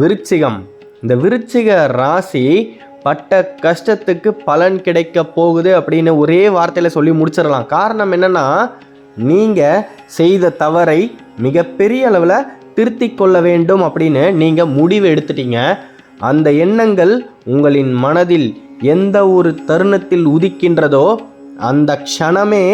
விருச்சிகம். இந்த விருச்சிக ராசி பட்ட கஷ்டத்துக்கு பலன் கிடைக்க போகுது அப்படின்னு ஒரே வார்த்தையில் சொல்லி முடிச்சிடலாம். காரணம் என்னென்னா நீங்கள் செய்த தவறை மிகப்பெரிய அளவில் திருத்தி கொள்ள வேண்டும் அப்படின்னு நீங்கள் முடிவு எடுத்துட்டீங்க. அந்த எண்ணங்கள் உங்களின் மனதில் எந்த ஒரு தருணத்தில் உதிக்கின்றதோ அந்த க்ஷணமே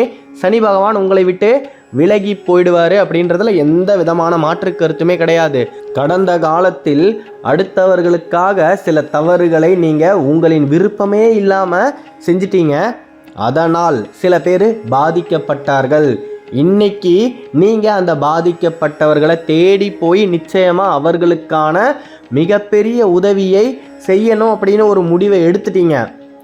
சனி பகவான் உங்களை விட்டு விலகி போயிடுவார் அப்படின்றதுல எந்த விதமான மாற்று கருத்துமே கிடையாது. கடந்த காலத்தில் அடுத்தவர்களுக்காக சில தவறுகளை நீங்கள் உங்களின் விருப்பமே இல்லாமல் செஞ்சிட்டீங்க. அதனால் சில பேர் பாதிக்கப்பட்டார்கள். இன்னைக்கு நீங்கள் அந்த பாதிக்கப்பட்டவர்களை தேடி போய் நிச்சயமாக அவர்களுக்கான மிகப்பெரிய உதவியை செய்யணும் அப்படின்னு ஒரு முடிவை எடுத்துட்டீங்க.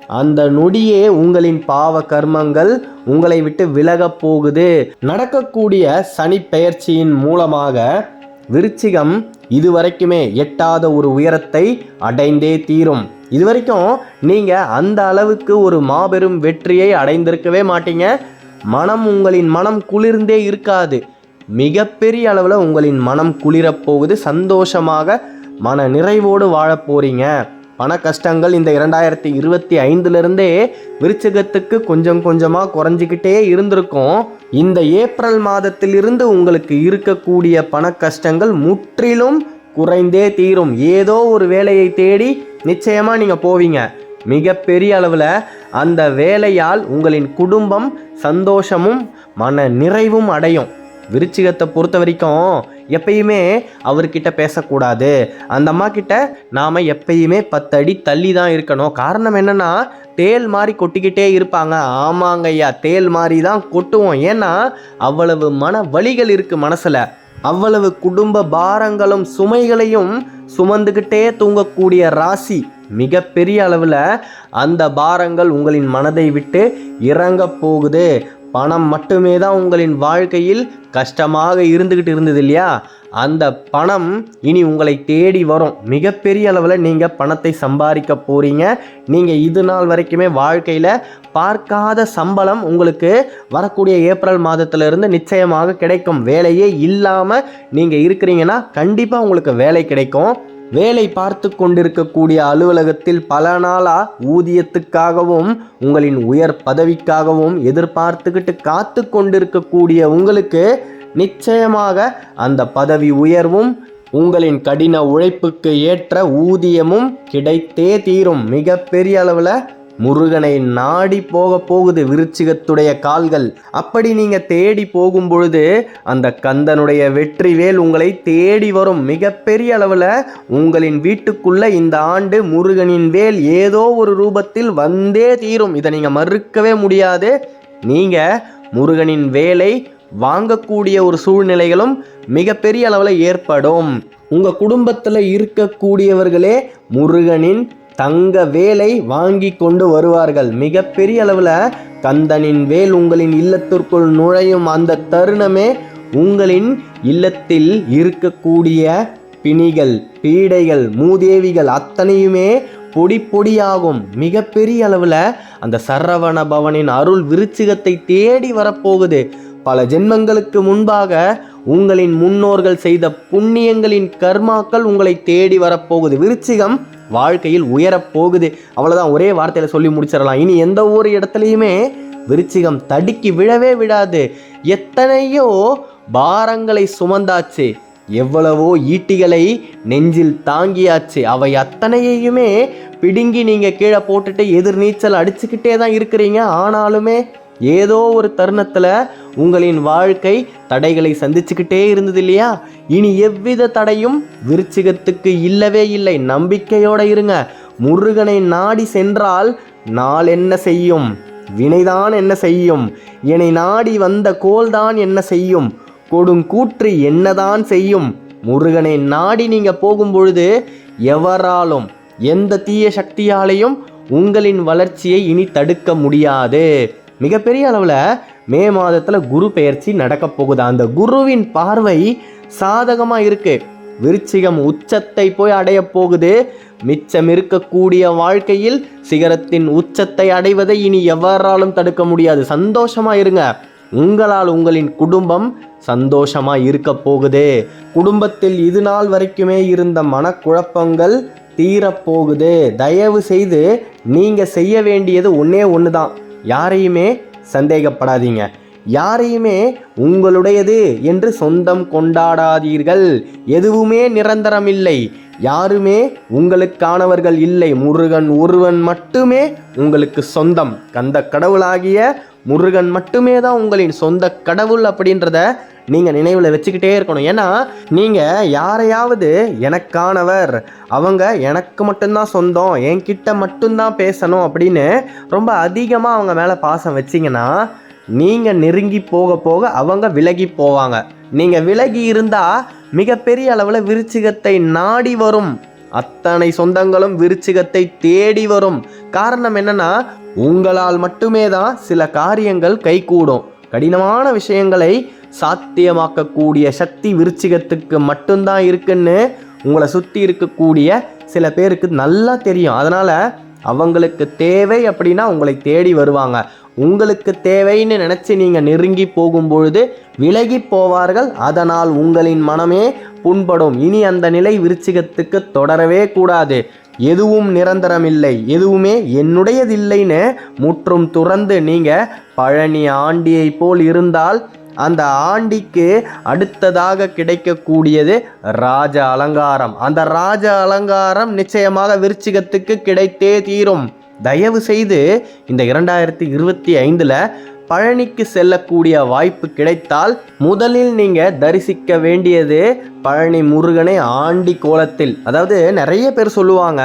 அந்த நொடியே உங்களின் பாவ கர்மங்கள் உங்களை விட்டு விலகப் போகுது. நடக்கக்கூடிய சனி பெயர்ச்சியின் மூலமாக விருச்சிகம் இதுவரைக்குமே எட்டாத ஒரு உயரத்தை அடைந்தே தீரும். இதுவரைக்கும் நீங்கள் அந்த அளவுக்கு ஒரு மாபெரும் வெற்றியை அடைந்திருக்கவே மாட்டீங்க. மனம் உங்களின் மனம் குளிர்ந்தே இருக்காது. மிகப்பெரிய அளவில் உங்களின் மனம் குளிரப் போகுது. சந்தோஷமாக மன நிறைவோடு வாழப் போகிறீங்க பண கஷ்டங்கள் இந்த இரண்டாயிரத்தி இருபத்தி ஐந்துலேருந்தே விருச்சகத்துக்கு கொஞ்சம் கொஞ்சமாக குறைஞ்சிக்கிட்டே இருந்திருக்கும். இந்த ஏப்ரல் மாதத்திலிருந்து உங்களுக்கு இருக்கக்கூடிய பண கஷ்டங்கள் முற்றிலும் குறைந்தே தீரும். ஏதோ ஒரு வேலையை தேடி நிச்சயமாக நீங்கள் போவீங்க. மிகப்பெரிய அளவில் அந்த வேலையால் உங்களின் குடும்பம் சந்தோஷமும் மன நிறைவும் அடையும். விருச்சிகத்தை பொறுத்த வரைக்கும் எப்பயுமே அவர்கிட்ட பேசக்கூடாது. அந்த அம்மா கிட்ட நாம் எப்பயுமே பத்தடி தள்ளி தான் இருக்கணும். காரணம் என்னென்னா தேல் மாதிரி கொட்டிக்கிட்டே இருப்பாங்க. ஆமாங்க ஐயா தேல் மாதிரி தான் கொட்டுவோம். ஏன்னா அவ்வளவு மன வழிகள் இருக்குது மனசில். அவ்வளவு குடும்ப பாரங்களும் சுமைகளையும் சுமந்துக்கிட்டே தூங்கக்கூடிய ராசி மிகப்பெரிய அளவில் அந்த பாரங்கள் உங்களின் மனதை விட்டு இறங்க போகுது. பணம் மட்டுமே தான் உங்களின் வாழ்க்கையில் கஷ்டமாக இருந்துக்கிட்டு இருந்தது இல்லையா? அந்த பணம் இனி உங்களை தேடி வரும். மிகப்பெரிய அளவில் நீங்கள் பணத்தை சம்பாதிக்க போகிறீங்க நீங்கள் இது நாள் வரைக்குமே வாழ்க்கையில் பார்க்காத சம்பளம் உங்களுக்கு வரக்கூடிய ஏப்ரல் மாதத்திலிருந்து நிச்சயமாக கிடைக்கும். வேலையே இல்லாமல் நீங்கள் இருக்கிறீங்கன்னா கண்டிப்பாக உங்களுக்கு வேலை கிடைக்கும். வேலை பார்த்து கொண்டிருக்கக்கூடிய அலுவலகத்தில் பல நாளாக ஊதியத்துக்காகவும் உங்களின் உயர் பதவிக்காகவும் எதிர்பார்த்துக்கிட்டு காத்து கொண்டிருக்கக்கூடிய உங்களுக்கு நிச்சயமாக அந்த பதவி உயர்வும் உங்களின் கடின உழைப்புக்கு ஏற்ற ஊதியமும் கிடைத்தே தீரும். மிகப்பெரிய அளவில் முருகனை நாடி போக போகுது விருச்சிகத்துடைய கால்கள். அப்படி நீங்க தேடி போகும் பொழுது அந்த கந்தனுடைய வெற்றி வேல் உங்களை தேடி வரும். மிகப்பெரிய அளவில் உங்களின் வீட்டுக்குள்ள இந்த ஆண்டு முருகனின் வேல் ஏதோ ஒரு ரூபத்தில் வந்தே தீரும். இதை நீங்க மறுக்கவே முடியாது. நீங்க முருகனின் வேலை வாங்கக்கூடிய ஒரு சூழ்நிலைகளும் மிகப்பெரிய அளவில் ஏற்படும். உங்கள் குடும்பத்தில் இருக்கக்கூடியவர்களே முருகனின் தங்க வேலை வாங்கி கொண்டு வருவார்கள். மிகப்பெரிய அளவில் கந்தனின் வேல் உங்களின் இல்லத்திற்குள் நுழையும் அந்த தருணமே உங்களின் இல்லத்தில் இருக்கக்கூடிய பிணிகள் பீடைகள் மூதேவிகள் அத்தனையுமே பொடி பொடியாகும். மிகப்பெரிய அளவில் அந்த சரவண பவனின் அருள் விருச்சிகத்தை தேடி வரப்போகுது. பல ஜென்மங்களுக்கு முன்பாக உங்களின் முன்னோர்கள் செய்த புண்ணியங்களின் கர்மாக்கள் உங்களை தேடி வரப்போகுது. விருச்சிகம் வாழ்க்கையில் உயரப் போகுது. அவ்வளோதான் ஒரே வார்த்தையில் சொல்லி முடிச்சிடலாம். இனி எந்த ஒரு இடத்துலையுமே விருச்சிகம் தடுக்கி விழவே விடாது. எத்தனையோ பாரங்களை சுமந்தாச்சு. எவ்வளவோ ஈட்டிகளை நெஞ்சில் தாங்கியாச்சு. அவை அத்தனையுமே பிடுங்கி நீங்கள் கீழே போட்டுட்டு எதிர் நீச்சல் அடிச்சுக்கிட்டே தான் இருக்கிறீங்க. ஆனாலுமே ஏதோ ஒரு தருணத்தில் உங்களின் வாழ்க்கை தடைகளை சந்திச்சுக்கிட்டே இருந்தது இல்லையா? இனி எவ்வித தடையும் விருச்சிகத்துக்கு இல்லவே இல்லை. நம்பிக்கையோடு இருங்க. முருகனை நாடி சென்றால் நாள் என்ன செய்யும்? வினைதான் என்ன செய்யும்? என்னை நாடி வந்த கோல்தான் என்ன செய்யும்? கொடுங்கூற்று என்னதான் செய்யும்? முருகனை நாடி நீங்கள் போகும் பொழுது எவராலும் எந்த தீய சக்தியாலையும் உங்களின் வளர்ச்சியை இனி தடுக்க முடியாது. மிகப்பெரிய அளவில் மே மாதத்தில் குரு பெயர்ச்சி நடக்க போகுது. அந்த குருவின் பார்வை சாதகமாக இருக்கு. விருச்சிகம் உச்சத்தை போய் அடைய போகுது. மிச்சம் இருக்கக்கூடிய வாழ்க்கையில் சிகரத்தின் உச்சத்தை அடைவதை இனி எவராலும் தடுக்க முடியாது. சந்தோஷமா இருங்க. உங்களால் உங்களின் குடும்பம் சந்தோஷமா இருக்க போகுது. குடும்பத்தில் இது நாள் வரைக்குமே இருந்த மனக்குழப்பங்கள் தீரப்போகுது தயவு செய்து நீங்க செய்ய வேண்டியது ஒன்றே ஒன்று தான் யாரையுமே சந்தேகப்படாதீங்க. யாரையுமே உங்களுடையது என்று சொந்தம் கொண்டாடாதீர்கள். எதுவுமே நிரந்தரமில்லை. யாருமே உங்களுக்கானவர்கள் இல்லை. முருகன் ஒருவன் மட்டுமே உங்களுக்கு சொந்தம். கந்த கடவுளாகிய முருகன் மட்டுமே தான் உங்களின் சொந்த கடவுள் அப்படின்றத நீங்கள் நினைவில் வச்சுக்கிட்டே இருக்கணும். ஏன்னா நீங்கள் யாரையாவது எனக்கானவர் அவங்க எனக்கு மட்டும்தான் சொந்தம் என்கிட்ட மட்டும்தான் பேசணும் அப்படின்னு ரொம்ப அதிகமாக அவங்க மேலே பாசம் வச்சிங்கன்னா நீங்கள் நெருங்கி போக போக அவங்க விலகி போவாங்க. நீங்கள் விலகி இருந்தால் மிகப்பெரிய அளவில் விருச்சிகத்தை நாடி வரும். அத்தனை சொந்தங்களும் விருச்சிகத்தை தேடி வரும். காரணம் என்னன்னா உங்களால் மட்டுமே தான் சில காரியங்கள் கைகூடும். கடினமான விஷயங்களை சாத்தியமாக்கக்கூடிய சக்தி விருச்சிகத்துக்கு மட்டும்தான் இருக்குன்னு உங்களை சுற்றி இருக்கக்கூடிய சில பேருக்கு நல்லா தெரியும். அதனால் அவங்களுக்கு தேவை அப்படின்னா உங்களை தேடி வருவாங்க. உங்களுக்கு தேவைன்னு நினச்சி நீங்கள் நெருங்கி போகும்பொழுது விலகி போவார்கள். அதனால் உங்களின் மனமே புண்படும். இனி அந்த நிலை விருச்சிகத்துக்கு தொடரவே கூடாது. எதுவும் நிரந்தரமில்லை. எதுவுமே என்னுடையதில்லைன்னு முற்றும் துறந்து நீங்கள் பழனி ஆண்டியை போல் இருந்தால் அந்த ஆண்டிக்கு அடுத்ததாக கிடைக்கக்கூடியது ராஜ அலங்காரம். அந்த ராஜ அலங்காரம் நிச்சயமாக விருச்சிகத்துக்கு கிடைத்தே தீரும். தயவு செய்து இந்த இரண்டாயிரத்தி இருபத்தி ஐந்தில் பழனிக்கு செல்லக்கூடிய வாய்ப்பு கிடைத்தால் முதலில் நீங்கள் தரிசிக்க வேண்டியது பழனி முருகனை ஆண்டி கோலத்தில். அதாவது நிறைய பேர் சொல்லுவாங்க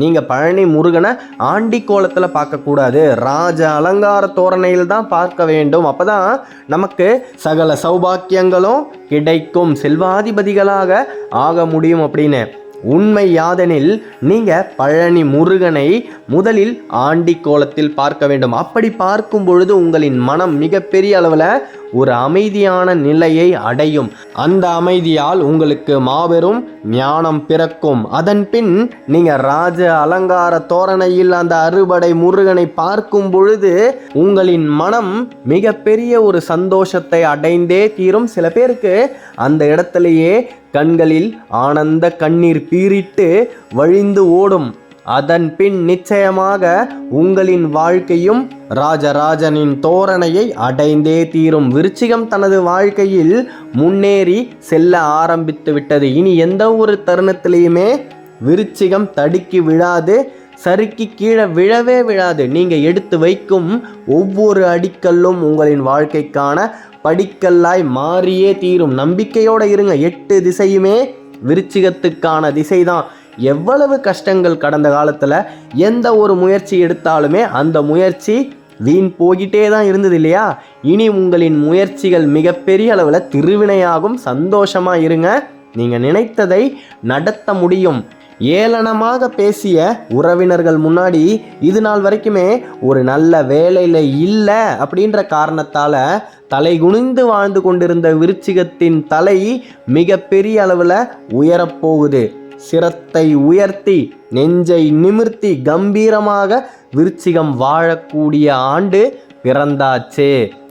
நீங்கள் பழனி முருகனை ஆண்டி கோலத்தில் பார்க்கக்கூடாது. ராஜ அலங்கார தோரணையில் தான் பார்க்க வேண்டும். அப்போ தான் நமக்கு சகல சௌபாக்கியங்களும் கிடைக்கும். செல்வாதிபதிகளாக ஆக முடியும் அப்படின்னு. உண்மை யாதெனில் நீங்க பழனி முருகனை முதலில் ஆண்டி கோலத்தில் பார்க்க வேண்டும். அப்படி பார்க்கும் பொழுது உங்களின் மனம் மிகப்பெரிய அளவில் ஒரு அமைதியான நிலையை அடையும். அந்த அமைதியால் உங்களுக்கு மாபெரும் ஞானம் பிறக்கும். அதன் பின் நீங்க ராஜ அலங்கார தோரணையில் அந்த அறுபடை முருகனை பார்க்கும் பொழுது உங்களின் மனம் மிகப்பெரிய ஒரு சந்தோஷத்தை அடைந்தே தீரும். சில பேருக்கு அந்த இடத்திலேயே கண்களில் ஆனந்த கண்ணீர் பீரிட்டு வழிந்து ஓடும். அதன் பின் நிச்சயமாக உங்களின் வாழ்க்கையும் ராஜராஜனின் தோரணையை அடைந்தே தீரும். விருச்சிகம் தனது வாழ்க்கையில் முன்னேறி செல்ல ஆரம்பித்து விட்டது. இனி எந்த ஒரு தருணத்திலையுமே விருச்சிகம் தடுக்கி விழாது சறுக்கி கீழே விழவே விழாது. நீங்கள் எடுத்து வைக்கும் ஒவ்வொரு அடிக்கல்லும் உங்களின் வாழ்க்கைக்கான படிக்கல்லாய் மாறியே தீரும். நம்பிக்கையோடு இருங்க. எட்டு திசையுமே விருச்சிகத்துக்கான திசைதான். எவ்வளவு கஷ்டங்கள் கடந்த காலத்தில் எந்த ஒரு முயற்சி எடுத்தாலுமே அந்த முயற்சி வீண் போகிட்டே தான் இருந்தது இல்லையா? இனி உங்களின் முயற்சிகள் மிகப்பெரிய அளவில் திருவினையாகும். சந்தோஷமாக இருங்க. நீங்கள் நினைத்ததை நடத்த முடியும். ஏளனமாக பேசிய உறவினர்கள் முன்னாடி இது நாள் வரைக்குமே ஒரு நல்ல வேலையில் இல்லை அப்படின்ற காரணத்தால் தலை குனிந்து வாழ்ந்து கொண்டிருந்த விருச்சிகத்தின் தலை மிகப்பெரிய அளவில் உயரப்போகுது சிரத்தை உயர்த்தி நெஞ்சை நிமிர்த்தி கம்பீரமாக விருச்சிகம் வாழக்கூடிய ஆண்டு பிறந்தாச்சு.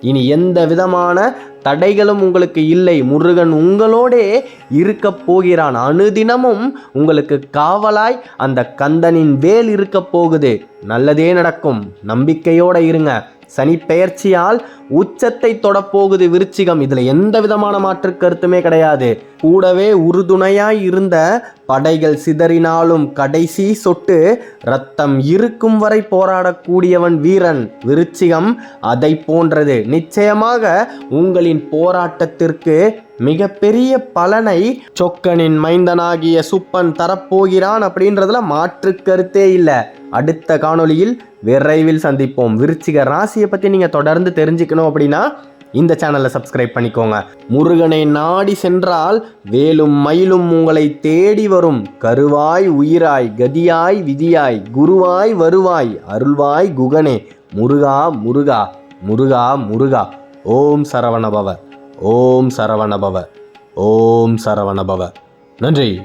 இனி எந்த விதமான தடைகளும் உங்களுக்கு இல்லை. முருகன் உங்களோடே இருக்க போகிறான். அனுதினமும் உங்களுக்கு காவலாய் அந்த கந்தனின் வேல் இருக்க போகுது. நல்லதே நடக்கும். நம்பிக்கையோட இருங்க. சனி பெயர்ச்சியால் உச்சத்தை தொடப்போகுது விருச்சிகம். இதில் எந்த விதமான மாற்று கருத்துமே கிடையாது. கூடவே உறுதுணையாய் இருந்த படைகள் சிதறினாலும் கடைசி சொட்டு ரத்தம் இருக்கும் வரை போராடக்கூடியவன் வீரன். விருச்சிகம் அதை போன்றது. நிச்சயமாக உங்களின் போராட்டத்திற்கு மிகப்பெரிய பலனை சொக்கனின் மைந்தனாகிய சுப்பன் தரப்போகிறான் அப்படின்றதுல மாற்று கருத்தே இல்லை. அடுத்த காணொலியில் விரைவில் சந்திப்போம். விருச்சிக ராசியை பற்றி நீங்கள் தொடர்ந்து தெரிஞ்சுக்கணும் அப்படின்னா இந்த சேனலை சப்ஸ்கிரைப் பண்ணிக்கோங்க. முருகனை நாடி சென்றால் வேலும் மயிலும் உங்களை தேடி வரும். கருவாய் உயிராய் கதியாய் விதியாய் குருவாய் வருவாய் அருள்வாய் குகனே. முருகா முருகா முருகா முருகா. ஓம் சரவணபவ. ஓம் சரவணபவ. ஓம் சரவணபவ. நன்றி.